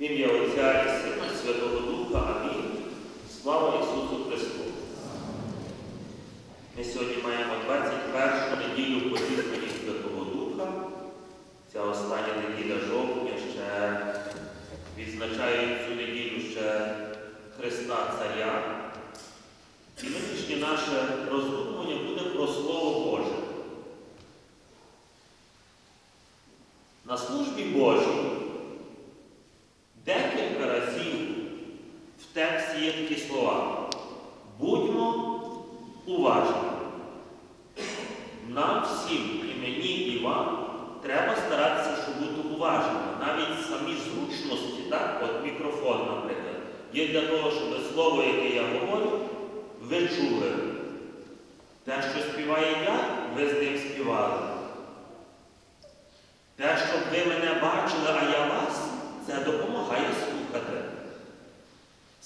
В ім'я Отця і Сина Святого Духа. Амінь. Слава Ісусу Христу! Ми сьогодні маємо 21 неділю посвячення Святого Духа. Ця остання неділя жовтня ще відзначає цю неділю ще Христа Царя. І нинішнє наше роздумування буде про Слово Боже. На службі Божій декілька разів в тексті є такі слова. Будьмо уважні. Нам всім, і мені, і вам, треба старатися, щоб бути уважними. Навіть самі зручності, так, от мікрофон, наприклад, є для того, щоб слово, яке я говорю, ви чули. Те, що співає я, ви з ним співали. Те, щоб ви мене бачили, а я вас, це допомагає слухати.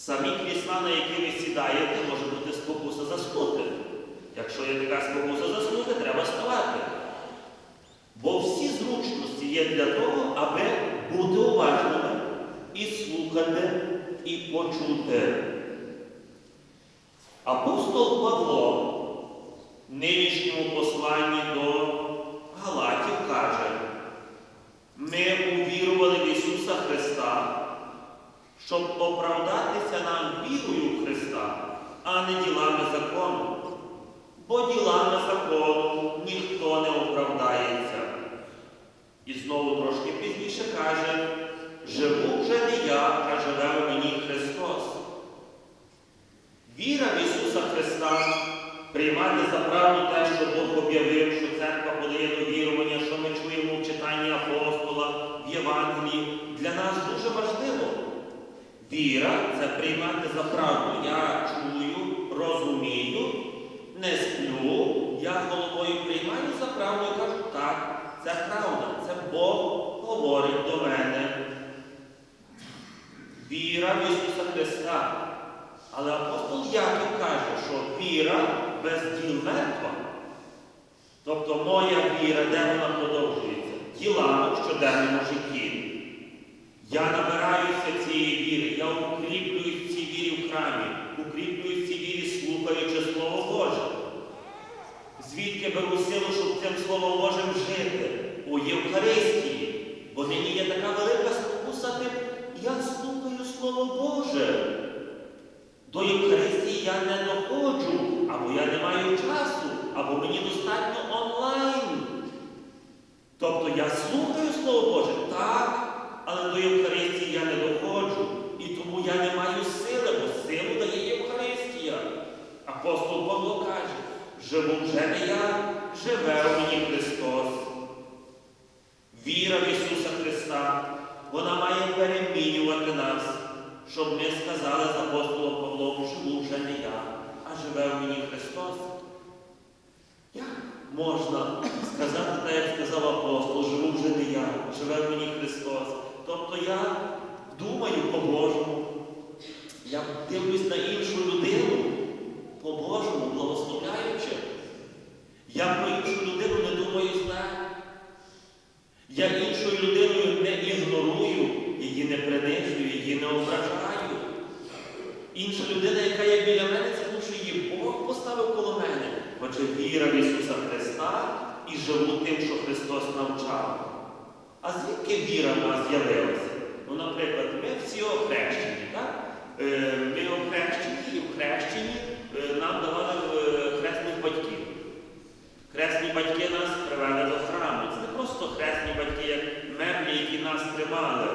Самі крісла, на які ви сідаєте, може бути спокуса заснути. Якщо є така спокуса заснути, треба ставати. Бо всі зручності є для того, аби бути уважними і слухати, і почути. Апостол Павло в нинішньому посланні до Галатів каже, ми увірували в Ісуса Христа, щоб оправдатися нам вірою в Христа, а не ділами закону. Бо ділами закону ніхто не оправдається. І знову трошки пізніше каже, живу вже не я, а живе у мені Христос. Віра в Ісуса Христа, приймати за правду те, що Бог об'явив, що церква подає до вірування, що ми чуємо в читанні апостола, в Євангелії, для нас дуже важливо. Віра це приймати за правду. Я чую, розумію, не сплю, я головою приймаю за правду і кажу, так, це правда, це Бог говорить до мене. Віра в Ісуса Христа. Але апостол Яків каже, що віра без діл мертва. Тобто моя віра, де вона продовжується? Ділами в щоденному житті. Я набираюся віри, я укріплююсь в цій вірі в храмі, укріплююсь в цій вірі, слухаючи Слово Боже. Звідки беру силу, щоб цим Словом Божим жити? У Євхаристії. Бо нині є така велика спокуса, тип, я слухаю Слово Боже. До Євхаристії я не доходжу, або я не маю часу, або мені достатньо онлайн. Тобто я слухаю Слово Боже, так, але до Євхаристії я не доходжу. Я не маю сили, бо силу дає Євхаристія. Апостол Павло каже, живу вже не я, живе у мені Христос. Віра в Ісуса Христа, вона має перемінювати нас, щоб ми сказали з апостолом Павлом, живу вже не я, а живе у мені Христос. Як можна сказати, так як сказав апостол, живу вже не я, живе в мені Христос. Тобто я думаю по-божому, я дивлюсь на іншу людину по-божому, благословляючи. Я про іншу людину не думаю зле. Я іншою людиною не ігнорую, її не принижую, її не ображаю. Інша людина, яка є біля мене, це тому, що її Бог поставив коло мене. Отже, віра в Ісуса Христа і живу тим, що Христос навчав. А звідки віра в нас з'явилася? Ну, наприклад, ми всі охрещені, так? Е, Ми охрещені і в хрещенні е, нам давали е, хресних батьків. Хресні батьки нас привели до храму. Це не просто хресні батьки, як меблі, які нас тримали.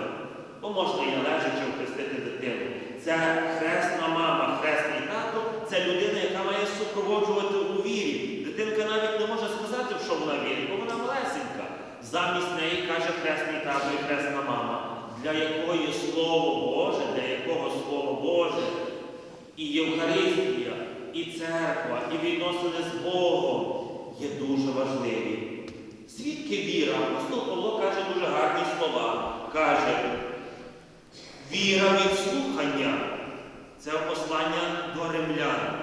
Бо можна і належачи охрестити дитину. Це хресна мама, хресний тато це людина, яка має супроводжувати у вірі. Дитинка навіть не може сказати, в що вона вірить, бо вона малесенька. Замість неї каже хресний тато і хресна мама, для якої Слово Боже, для якого Слово Боже, і Євхаристія, і церква, і відносини з Богом є дуже важливі. Звідки віра? Апостол Павло каже дуже гарні слова. Каже, віра від слухання. Це послання до римлян.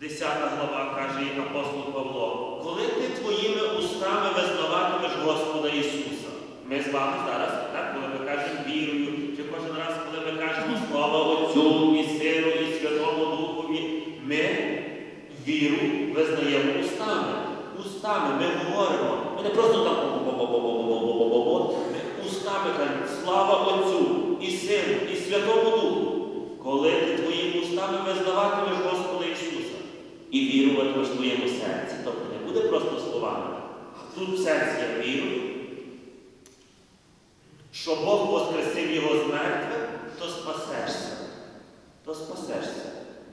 Десята глава каже апостол Павло, коли ти твоїми устами визнаватимеш Господа Ісуса, ми з вами зараз, так, коли ми кажемо вірою, чи кожен раз, коли ми кажемо слава Отцю і Сину, і Святому Духові, ми віру визнаємо устами. Устами ми говоримо. Ми не просто так ми устами кажемо, слава Отцю і Сину, і Святому Духу, коли ти твоїми устами визнаватимеш Господа Ісуса і віруватимеш в твоєму серці. Буде просто словами. А тут в серці я вірую, що Бог воскресив його з мертвих, то спасешся. То спасешся.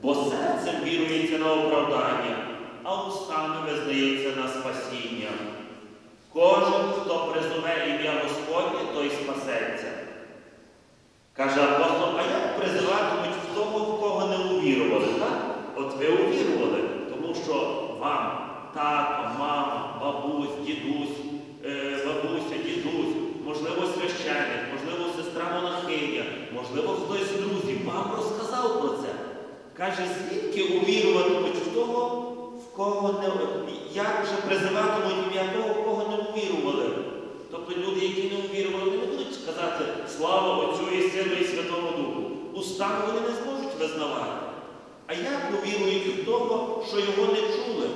Бо серцем вірується на оправдання, а устами визнається на спасіння. Кожен, хто призове ім'я Господнє, той спасеться. Каже апостол, а як призиватимуть в того, в кого не увірували? Так? От ви увірували, тому що вам тато, мама, бабусь, дідусь, е, бабуся, дідусь, можливо, священник, можливо, сестра монахиня, можливо, хтось з друзів вам розказав про це. Каже, звідки увіруватимуть в того, в кого не як же призиватимуть ім'я того, в кого не увірували? Тобто люди, які не увірували, не будуть сказати слава Отцю і Сину і Святому Духу. Устами вони не зможуть визнавати. А як повірують в того, що його не чули?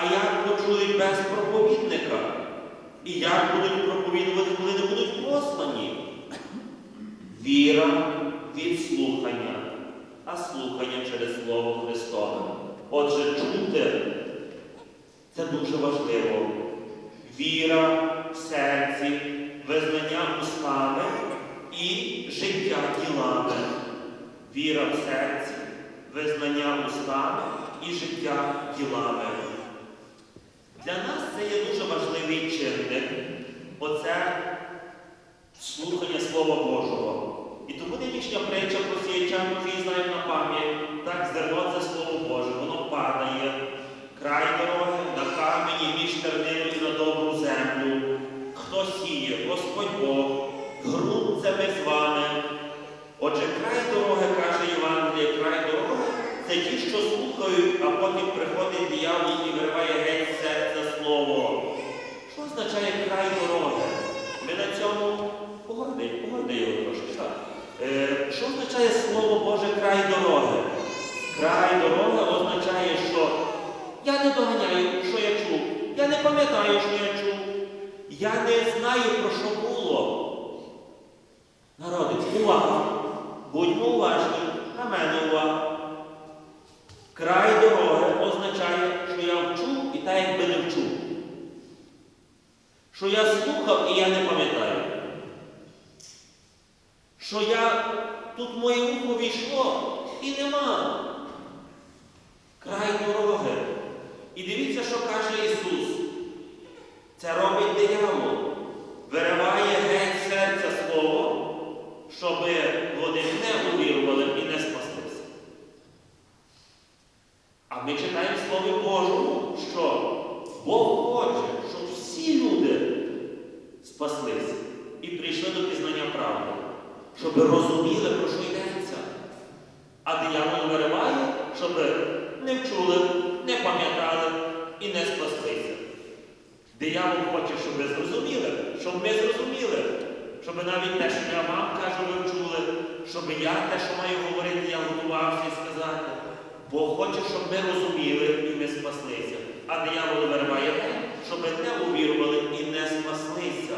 А як почують без проповідника? І як будуть проповідувати, коли не будуть послані? Віра від слухання, а слухання через Слово Христове. Отже, чути це дуже важливо. Віра в серці, визнання устами і життя ділами. Віра в серці, визнання устами і життя ділами. Для нас це є дуже важливий чинник. Оце слухання Слова Божого. І тому нинішня притча про сіяча, ми знаємо на пам'ять. Так, зерно це Слово Боже, воно падає. Край дороги на камені між тернину і на добру землю. Хто сіє? Господь Бог. Грунт це ми з вами. Отже, край дороги, каже Євангеліє, край дороги це ті, що слухають, а потім приходить диявол і вириває геть з серця слово. Що означає край дороги? Ми на цьому погорди, погорди його трошки. так. Е, що означає слово Боже край дороги? Край дороги означає, що я не доганяю, що я чув. Я не пам'ятаю, що я чув. Я не знаю, про що було. Народи, увага! Будьмо уважні, на мене увага. Край дороги означає, що я вчув і так якби не вчув. Що я слухав і я не пам'ятаю. Що я тут моє ухо війшло і нема. Край дороги. І дивіться, що каже Ісус. Це робить диявол. Вириває геть серця Слово, щоб вони не увірували і не спаслися. А ми читаємо в Слові Божому, що Бог хоче, щоб всі люди спаслися і прийшли до пізнання правди, щоб розуміли, про що йдеться. А диявол вириває, щоб не вчули, не пам'ятали і не спаслися. Диявол хоче, щоб ви зрозуміли, щоб ми зрозуміли, щоб навіть те, що я вам кажу, ви вчули, щоб я те, що маю говорити, я готувався сказати. Бог хоче, щоб ми розуміли і ми спаслися. А диявол вириває те, щоб не увірували і не спаслися.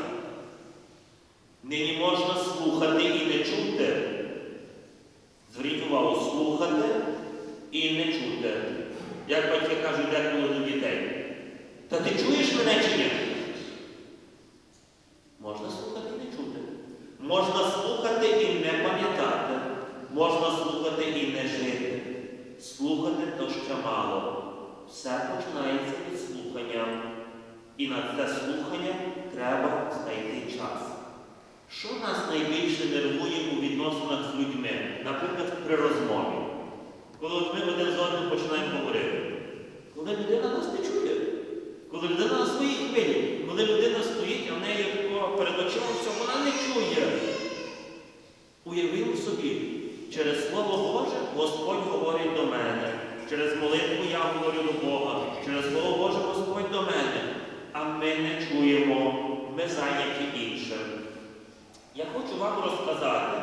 Нині можна слухати і не чути. Зверніть увагу, слухати і не чути. Як батьки кажуть, деколи до дітей. Та ти чуєш мене чи ні? Можна слухати і не чути. Можна слухати і не пам'ятати. Можна слухати і не жити. Слухати то ще мало. Все починається від слухання. І на це слухання треба знайти час. Що нас найбільше нервує у відносинах з людьми, наприклад, при розмові? Коли ми один з одним починаємо говорити. Коли людина нас не чує, коли людина на своїй хвилі, коли людина стоїть, а в неї перед очима все, вона не. Уявив собі, через Слово Боже Господь говорить до мене. Через молитву я говорю до Бога, через Слово Боже Господь до мене. А ми не чуємо, ми зайняті іншим. Я хочу вам розказати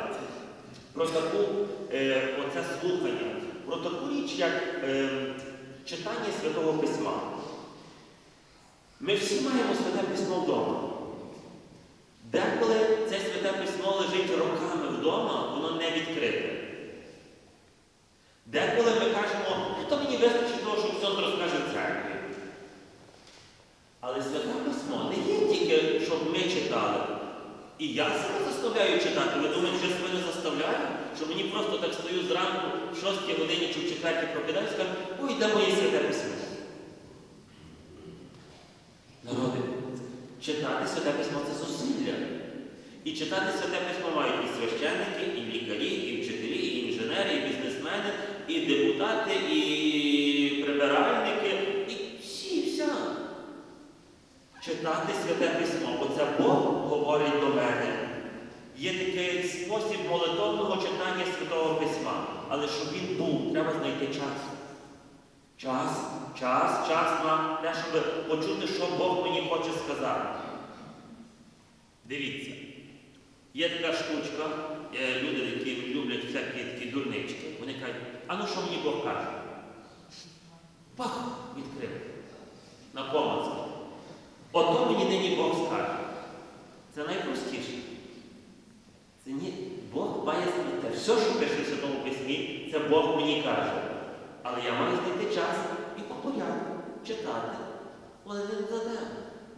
про таку, е, оце слухання, про таку річ, як е, читання Святого Письма. Ми всі маємо святе письмо вдома. Деколи це святе письмо лежить роками вдома, воно не відкрите. Деколи ми кажемо, що мені вистачить того, що Христос розкаже церкві. Але святе письмо не є тільки, щоб ми читали. І я себе заставляю читати. Ви думаєте, що себе не заставляю? Що мені просто так стою зранку в 6 годині чи в 4 прокидаюся і кажу, ой, де моє святе письмо. Народи, читати святе письмо це. І читати святе письмо мають і священники, і лікарі, і вчителі, і інженери, і бізнесмени, і депутати, і прибиральники, і всі, вся. Читати святе письмо, оце Бог говорить до мене. Є такий спосіб молитовного читання Святого Письма. Але щоб він був, треба знайти час. Час, час, час нам, те, щоб почути, що Бог мені хоче сказати. Дивіться, є така штучка, е, люди, які люблять всякі такі дурнички, вони кажуть, а ну що мені Бог каже? Пах, відкрив. На помацьки. Ото мені нині Бог скаже. Це найпростіше. Це ні, Бог має знайти. Все, що пише в Святому Письмі, це Бог мені каже. Але я маю знайти час і по порядку читати. Один за днем.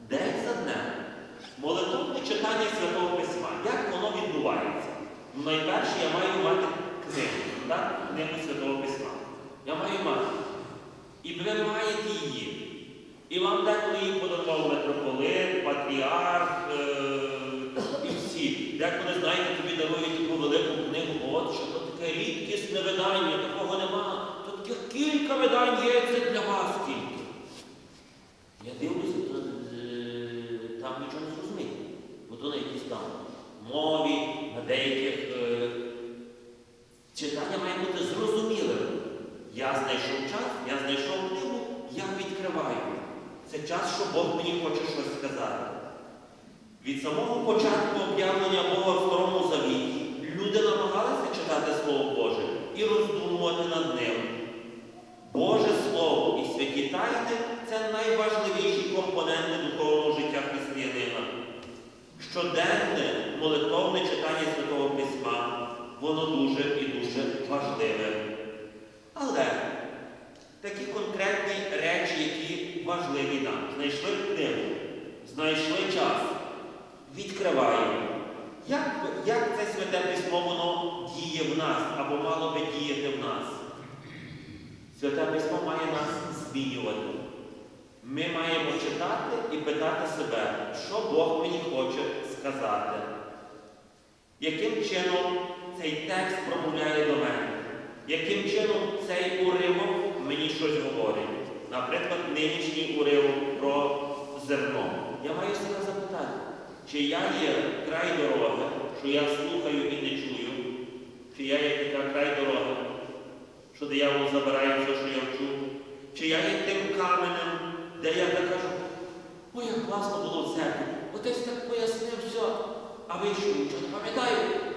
День за днем. Молитовне читання Святого Письма. Як воно відбувається? Ну, найперше я маю мати книгу, так? книгу Святого Письма. Я маю мати. І ви маєте її. І вам деколи її подарував митрополит, патріарх е- і всі. Деколи, знаєте, тобі дарують таку велику книгу, от що то таке рідкісне видання, такого нема. То таких кілька видань є, це для вас тільки. Я дивлюся, то, е, там нічого не зрозуміти. Бо то на якійсь там мові, на деяких е, читання має бути зрозумілим. Я знайшов час, я знайшов книгу, я відкриваю. Це час, що Бог мені хоче щось сказати. Від самого початку об'явлення Бога в Старому Завіті люди намагалися читати Слово Боже і роздумувати над ним. Боже Слово і святі тайни це найважливіші компоненти духовного життя християнина. Щоденне молитовне читання Святого Письма, воно дуже і дуже важливе. Але такі конкретні речі, які важливі нам. Знайшли книгу, знайшли час, відкриваємо. Як, як це святе письмо воно діє в нас або мало би діяти в нас? Святе письмо має нас змінювати. Ми маємо читати і питати себе, що Бог мені хоче сказати. Яким чином цей текст промовляє до мене? Яким чином цей уривок мені щось говорить? Наприклад, нинішній уривок про зерно. Я маю себе запитати, чи я є край дороги, що я слухаю і не чую, чи я є така край дороги, що диявол забирає все, що я вчу, чи я є тим каменем, де я так кажу, ой, як класно було в церкві, отець так пояснив все, а ви що, не пам'ятаю?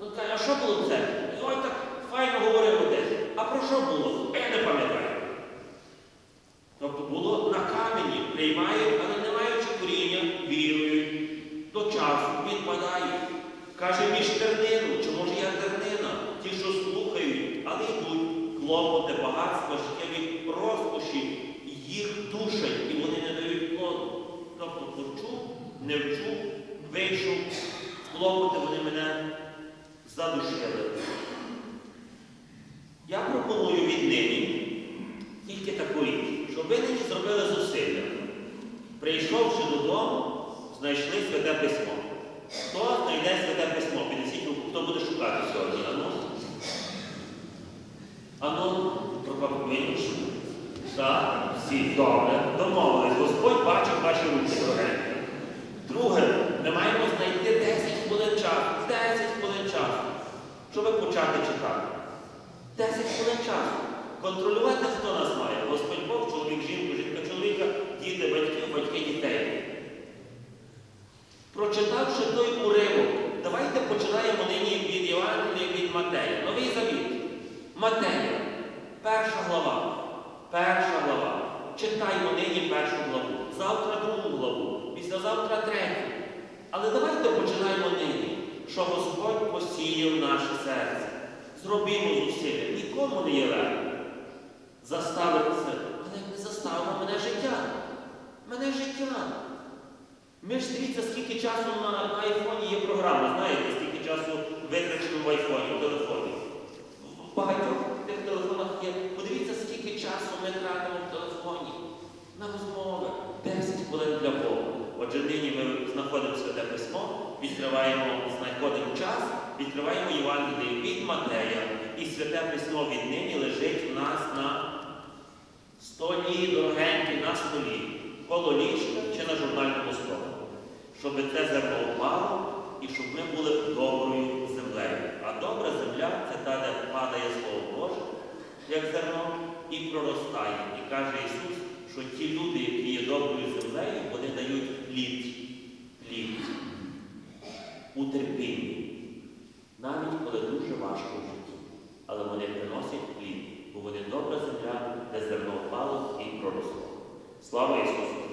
Ну, а що було в церкві? Ой, так файно говорив десь. А про що було? Я не пам'ятаю. Тобто було на камені, приймають, але не маючи коріння, вірують, до часу відпадають. Каже між тернину, чому ж я тернина? Ті, що слухають, але йдуть клопоти, багатства, життєві розкоші, їх душать, і вони не дають плоду. Тобто почув, не вчув, вийшов, клопоти вони мене задушили. Я пропоную віднині тільки таку річ, щоб ви нині зробили зусилля. Прийшовши додому, знайшли святе письмо. Хто знайде святе письмо? Піднесіть хто буде шукати сьогодні? Ану? Ану, проповідь. Так, всі добре. Домовились. Господь бачив ваші руки, дорогенькі. Друге, ми маємо знайти 10 хвилин часу. 10 хвилин часу. Щоб почати читати. 10 хвилин часу. Контролювати хто нас має? Господь Бог, чоловік, жінка, чоловіка, діти, батьки, батьки, дітей. Прочитавши той уривок, давайте починаємо нині від Євангелія від Матея. Новий завіт. Матея, перша глава. Перша глава. Читаємо нині першу главу. Завтра другу главу, післязавтра третю. Але давайте починаємо нині, що Господь посіяв наше серце. Зробімо зусилля. Нікому не є легко. Заставити це. Мене не заставило мене життя. Мене життя. Ми ж дивіться, скільки часу на, на айфоні є програма, знаєте, скільки часу витрачено в айфоні, в телефоні. Багатьох тих телефонах є. Подивіться, скільки часу ми тратимо в телефоні. На розмови. 10 хвилин для Бога. Отже, нині ми знаходимо святе письмо, відкриваємо, знаходимо час, відкриваємо Євангеліє від Матея, і святе письмо віднині лежить в нас на столі, дорогенький, на столі, коло ліжка чи на журнальному столі. Щоб це зерно впало і щоб ми були доброю землею. А добра земля це та, де падає Слово Боже, як зерно, і проростає. І каже Ісус, що ті люди, які є доброю землею, вони дають плід. Плід. У терпінні. Навіть коли дуже важко в житті. Але вони приносять плід, бо вони добра земля, де зерно впало і проросло. Слава Ісусу